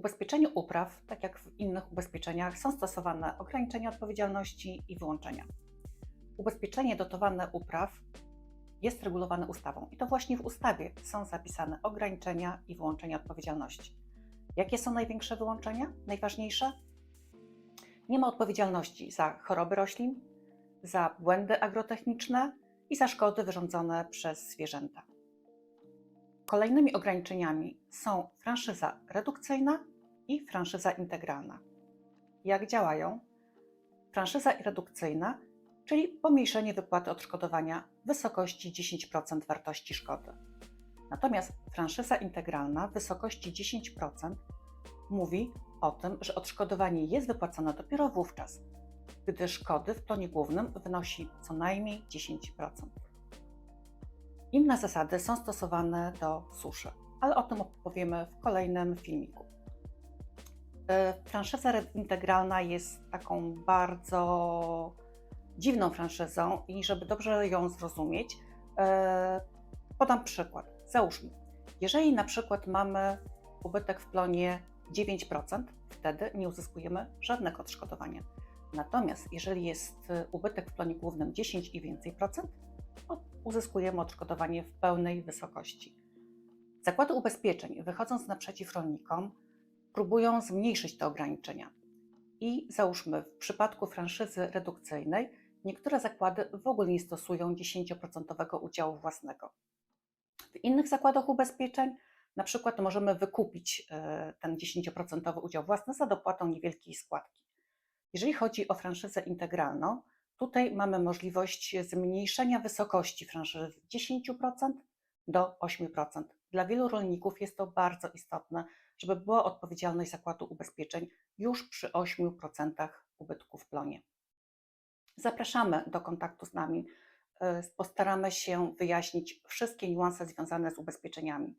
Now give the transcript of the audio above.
ubezpieczeniu upraw, tak jak w innych ubezpieczeniach, są stosowane ograniczenia odpowiedzialności i wyłączenia. Ubezpieczenie dotowane upraw jest regulowane ustawą i to właśnie w ustawie są zapisane ograniczenia i wyłączenia odpowiedzialności. Jakie są największe wyłączenia? Najważniejsze? Nie ma odpowiedzialności za choroby roślin, za błędy agrotechniczne i za szkody wyrządzone przez zwierzęta. Kolejnymi ograniczeniami są franszyza redukcyjna i franszyza integralna. Jak działają? Franszyza redukcyjna, czyli pomniejszenie wypłaty odszkodowania w wysokości 10% wartości szkody. Natomiast franszyza integralna w wysokości 10% mówi o tym, że odszkodowanie jest wypłacone dopiero wówczas, gdy szkody w plonie głównym wynosi co najmniej 10%. Inne zasady są stosowane do suszy, ale o tym opowiemy w kolejnym filmiku. E, Franszyza integralna jest taką bardzo dziwną franszyzą i żeby dobrze ją zrozumieć, e, podam przykład. Załóżmy, jeżeli na przykład mamy ubytek w plonie 9%, wtedy nie uzyskujemy żadnego odszkodowania. Natomiast jeżeli jest e, ubytek w plonie głównym 10 i więcej procent, uzyskujemy odszkodowanie w pełnej wysokości. Zakłady ubezpieczeń, wychodząc naprzeciw rolnikom, próbują zmniejszyć te ograniczenia. I załóżmy, w przypadku franszyzy redukcyjnej, niektóre zakłady w ogóle nie stosują 10% udziału własnego. W innych zakładach ubezpieczeń, na przykład, możemy wykupić e, ten 10% udział własny za dopłatą niewielkiej składki. Jeżeli chodzi o franszyzę integralną, tutaj mamy możliwość zmniejszenia wysokości franszyzy z 10% do 8%. Dla wielu rolników jest to bardzo istotne, żeby była odpowiedzialność zakładu ubezpieczeń już przy 8% ubytku w plonie. Zapraszamy do kontaktu z nami. Postaramy się wyjaśnić wszystkie niuanse związane z ubezpieczeniami.